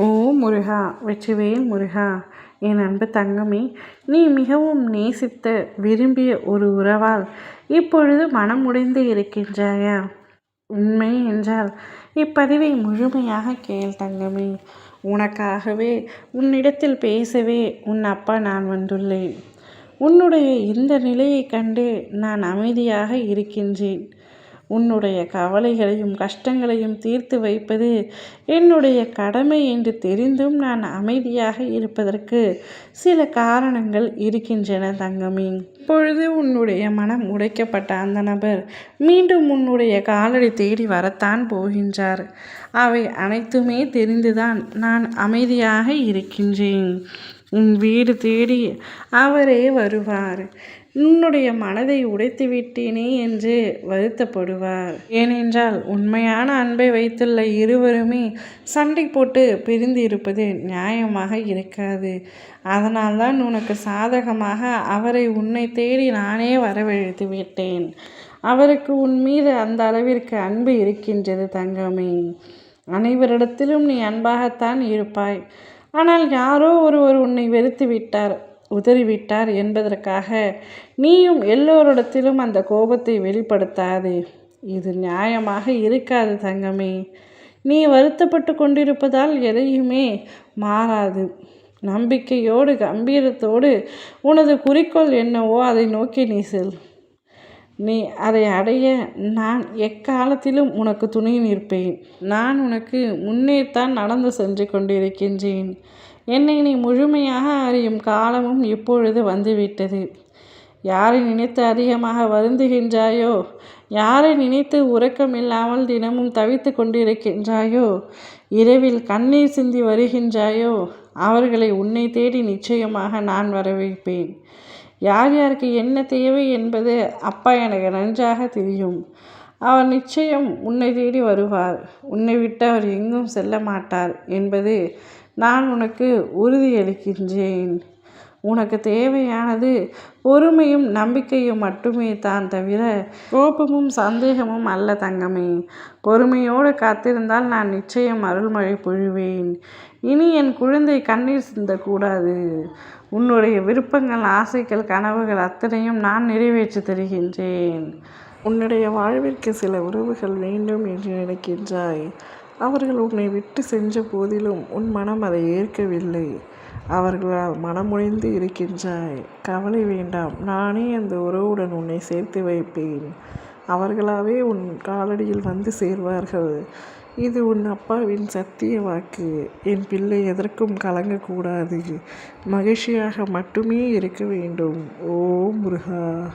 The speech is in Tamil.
ஓ முருகா வெற்றிவேல் முருகா என் அன்பு தங்கமே நீ மிகவும் நேசித்த விரும்பிய ஒரு உறவால் இப்பொழுது மனம் உடைந்து இருக்கின்றாயா? உண்மை என்றால் இப்பதிவை முழுமையாக கேள் தங்கமே. உனக்காகவே உன்னிடத்தில் பேசவே உன் அப்பா நான் வந்துள்ளேன். உன்னுடைய இந்த நிலையைக் கண்டு நான் அமைதியாக இருக்கின்றேன். உன்னுடைய கவலைகளையும் கஷ்டங்களையும் தீர்த்து வைப்பது என்னுடைய கடமை என்று தெரிந்தும் நான் அமைதியாக இருப்பதற்கு சில காரணங்கள் இருக்கின்றன தங்கமே. இப்பொழுது உன்னுடைய மனம் உடைக்கப்பட்ட அந்த நபர் மீண்டும் உன்னுடைய காலடி தேடி வரத்தான் போகின்றார். அவை அனைத்துமே தெரிந்துதான் நான் அமைதியாக இருக்கின்றேன். உன் வீடு தேடி அவரே வருவார். உன்னுடைய மனதை உடைத்து விட்டேனே என்று வருத்தப்படுவார். ஏனென்றால் உண்மையான அன்பை வைத்துள்ள இருவருமே சண்டை போட்டு பிரிந்து இருப்பது நியாயமாக இருக்காது. அதனால்தான் உனக்கு சாதகமாக அவரை உன்னை தேடி நானே வரவழைத்து விட்டேன். அவருக்கு உன் மீது அந்த அளவிற்கு அன்பு இருக்கின்றது தங்கமே. அனைவரிடத்திலும் நீ அன்பாகத்தான் இருப்பாய். ஆனால் யாரோ ஒருவர் உன்னை வெறுத்து விட்டார். உதறிவிட்டார் என்பதற்காக நீயும் எல்லோரிடத்திலும் அந்த கோபத்தை வெளிப்படுத்தாதே. இது நியாயமாக இருக்காது தங்கமே. நீ வருத்தப்பட்டு கொண்டிருப்பதால் எதையுமே மாறாது. நம்பிக்கையோடு கம்பீரத்தோடு உனது குறிக்கோள் என்னவோ அதை நோக்கி நீ செல். நீ அதை அடைய நான் எக்காலத்திலும் உனக்கு துணை நிற்பேன். நான் உனக்கு முன்னேத்தான் நடந்து சென்று கொண்டிருக்கின்றேன். என்னை நீ முழுமையாக அறியும் காலமும் இப்பொழுது வந்துவிட்டது. யாரை நினைத்து அதிகமாக வருந்துகின்றாயோ? யாரை நினைத்து உறக்கமில்லாமல் தினமும் தவித்து கொண்டிருக்கின்றாயோ? இரவில் கண்ணீர் சிந்தி வருகின்றாயோ? அவர்களை உன்னை தேடி நிச்சயமாக நான் வரவேற்பேன். யார் யாருக்கு என்ன தேவை என்பது அப்பா எனக்கு நன்றாக தெரியும். அவர் நிச்சயம் உன்னை தேடி வருவார். உன்னை விட்டு அவர் எங்கும் செல்ல மாட்டார் என்பது நான் உனக்கு உறுதியளிக்கின்றேன். உனக்கு தேவையானது பொறுமையும் நம்பிக்கையும் மட்டுமே தான் தவிர கோபமும் சந்தேகமும் அல்ல தங்கமே. பொறுமையோடு காத்திருந்தால் நான் நிச்சயம் அருள்மழை பொழிவேன். இனி என் குழந்தை கண்ணீர் சிந்தக்கூடாது. உன்னுடைய விருப்பங்கள் ஆசைகள் கனவுகள் அத்தனையும் நான் நிறைவேற்றி தருகின்றேன். உன்னுடைய வாழ்விற்கு சில உறவுகள் வேண்டும் என்று நினைக்கின்றாய். அவர்கள் உன்னை விட்டு சென்ற போதிலும் உன் மனம் அதை ஏற்கவில்லை. அவர்களால் மனமுழிந்து இருக்கின்றாய் கவலை வேண்டாம். நானே அந்த உறவுடன் உன்னை சேர்த்து வைப்பேன். அவர்களாவே உன் காலடியில் வந்து சேர்வார்கள். இது உன் அப்பாவின் சத்திய வாக்கு. என் பிள்ளை எதற்கும் கலங்கக்கூடாது. மகிழ்ச்சியாக மட்டுமே இருக்க வேண்டும். ஓ முருகா!